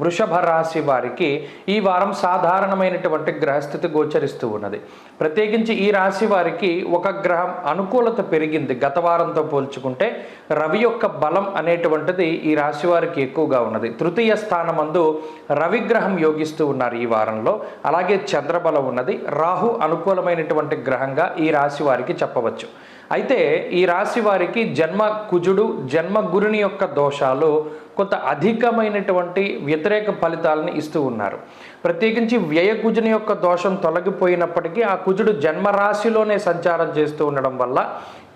వృషభ రాశి వారికి ఈ వారం సాధారణమైనటువంటి గ్రహస్థితి గోచరిస్తూ ఉన్నది. ప్రత్యేకించి ఈ రాశి వారికి ఒక గ్రహం అనుకూలత పెరిగింది గత వారంతో పోల్చుకుంటే. రవి యొక్క బలం అనేటువంటిది ఈ రాశి వారికి ఎక్కువగా ఉన్నది. తృతీయ స్థానమందు రవి గ్రహం యోగిస్తూ ఉన్నారు ఈ వారంలో. అలాగే చంద్రబలం ఉన్నది. రాహు అనుకూలమైనటువంటి గ్రహంగా ఈ రాశి వారికి చెప్పవచ్చు. అయితే ఈ రాశి వారికి జన్మ కుజుడు జన్మ గురుని యొక్క దోషాలు కొంత అధికమైనటువంటి వ్యతిరేక ఫలితాలను ఇస్తూ ఉన్నారు. ప్రత్యేకించి వ్యయ కుజుని యొక్క దోషం తొలగిపోయినప్పటికీ ఆ కుజుడు జన్మరాశిలోనే సంచారం చేస్తూ ఉండడం వల్ల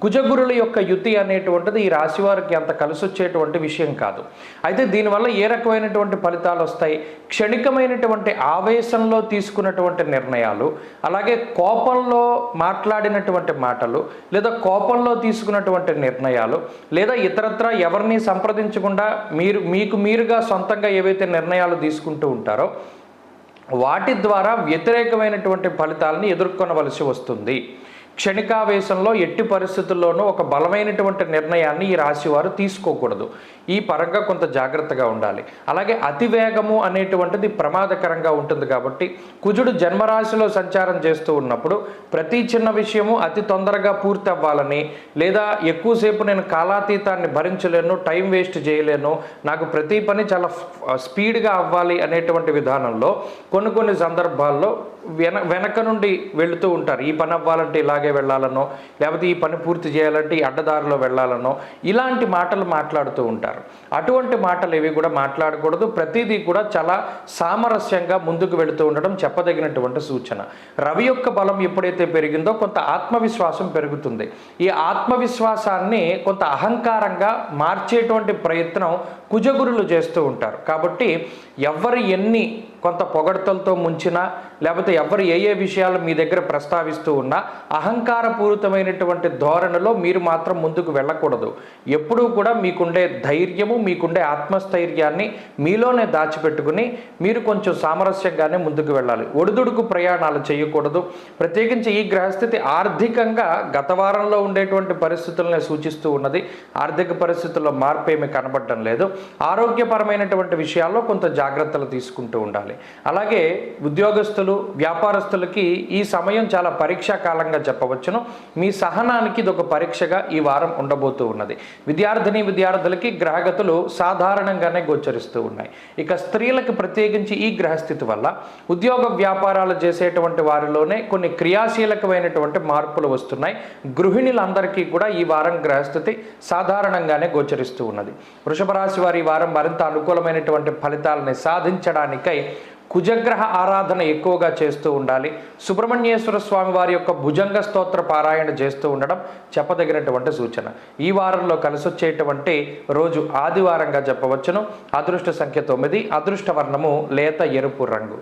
కుజగురుల యొక్క యుతి అనేటువంటిది ఈ రాశి వారికి అంత కలిసి వచ్చేటువంటి విషయం కాదు. అయితే దీనివల్ల ఏ రకమైనటువంటి ఫలితాలు వస్తాయి? క్షణికమైనటువంటి ఆవేశంలో తీసుకున్నటువంటి నిర్ణయాలు అలాగే కోపంలో మాట్లాడినటువంటి మాటలు లేదా కోపంలో తీసుకున్నటువంటి నిర్ణయాలు లేదా ఇతరత్ర ఎవరిని సంప్రదించకుండా మీరు మీకు మీరుగా సొంతంగా ఏవైతే నిర్ణయాలు తీసుకుంటూ ఉంటారో వాటి ద్వారా వ్యతిరేకమైనటువంటి ఫలితాలను ఎదుర్కొనవలసి వస్తుంది. క్షణికావేశంలో ఎట్టి పరిస్థితుల్లోనూ ఒక బలమైనటువంటి నిర్ణయాన్ని ఈ రాశి వారు తీసుకోకూడదు. ఈ పరంగా కొంత జాగ్రత్తగా ఉండాలి. అలాగే అతివేగము అనేటువంటిది ప్రమాదకరంగా ఉంటుంది కాబట్టి కుజుడు జన్మరాశిలో సంచారం చేస్తూ ఉన్నప్పుడు ప్రతి చిన్న విషయము అతి తొందరగా పూర్తి అవ్వాలని లేదా ఎక్కువసేపు నేను కాలాతీతాన్ని భరించలేను టైం వేస్ట్ చేయలేను నాకు ప్రతి పని చాలా స్పీడ్గా అవ్వాలి అనేటువంటి విధానంలో కొన్ని కొన్ని సందర్భాల్లో వెన వెనక నుండి వెళుతూ ఉంటారు. ఈ పని అవ్వాలంటే ఇలాగే వెళ్ళాలనో లేకపోతే ఈ పని పూర్తి చేయాలంటే ఈ అడ్డదారిలో వెళ్ళాలనో ఇలాంటి మాటలు మాట్లాడుతూ ఉంటారు. అటువంటి మాటలు ఏవి కూడా మాట్లాడకూడదు. ప్రతిదీ కూడా చాలా సామరస్యంగా ముందుకు వెళుతూ ఉండడం చెప్పదగినటువంటి సూచన. రవి యొక్క బలం ఎప్పుడైతే పెరిగిందో కొంత ఆత్మవిశ్వాసం పెరుగుతుంది. ఈ ఆత్మవిశ్వాసాన్ని కొంత అహంకారంగా మార్చేటువంటి ప్రయత్నం కుజగురులు చేస్తూ ఉంటారు. కాబట్టి ఎవరు ఎన్ని కొంత పొగడ్తలతో ముంచినా లేకపోతే ఎవరు ఏ ఏ విషయాలు మీ దగ్గర ప్రస్తావిస్తూ ఉన్నా అహంకారపూరితమైనటువంటి ధోరణిలో మీరు మాత్రం ముందుకు వెళ్ళకూడదు. ఎప్పుడూ కూడా మీకుండే ధైర్యము మీకుండే ఆత్మస్థైర్యాన్ని మీలోనే దాచిపెట్టుకుని మీరు కొంచెం సామరస్యంగానే ముందుకు వెళ్ళాలి. ఒడిదుడుకు ప్రయాణాలు చేయకూడదు. ప్రత్యేకించి ఈ గ్రహస్థితి ఆర్థికంగా గత వారంలో ఉండేటువంటి పరిస్థితులనే సూచిస్తూ ఉన్నది. ఆర్థిక పరిస్థితుల్లో మార్పు ఏమీ కనబడటం లేదు. ఆరోగ్యపరమైనటువంటి విషయాల్లో కొంత జాగ్రత్తలు తీసుకుంటూ ఉండాలి. అలాగే ఉద్యోగస్తులు వ్యాపారస్తులకి ఈ సమయం చాలా పరీక్షా కాలంగా చెప్పవచ్చును. మీ సహనానికి ఇది ఒక పరీక్షగా ఈ వారం ఉండబోతూ ఉన్నది. విద్యార్థిని విద్యార్థులకి గ్రహగతులు సాధారణంగానే గోచరిస్తూ ఉన్నాయి. ఇక స్త్రీలకు ప్రత్యేకించి ఈ గ్రహస్థితి వల్ల ఉద్యోగ వ్యాపారాలు చేసేటువంటి వారిలోనే కొన్ని క్రియాశీలకమైనటువంటి మార్పులు వస్తున్నాయి. గృహిణులందరికీ కూడా ఈ వారం గ్రహస్థితి సాధారణంగానే గోచరిస్తూ ఉన్నది. వృషభ రాశి వారి ఈ వారం మరింత అనుకూలమైనటువంటి ఫలితాలని సాధించడానికై కుజగ్రహ ఆరాధన ఎక్కువగా చేస్తూ ఉండాలి. సుబ్రహ్మణ్యేశ్వర స్వామి వారి యొక్క భుజంగ స్తోత్ర పారాయణ చేస్తూ ఉండడం చెప్పదగినటువంటి సూచన. ఈ వారంలో కలిసొచ్చేటువంటి రోజు ఆదివారంగా చెప్పవచ్చును. అదృష్ట సంఖ్య తొమ్మిది అదృష్ట వర్ణము లేత ఎరుపు రంగు.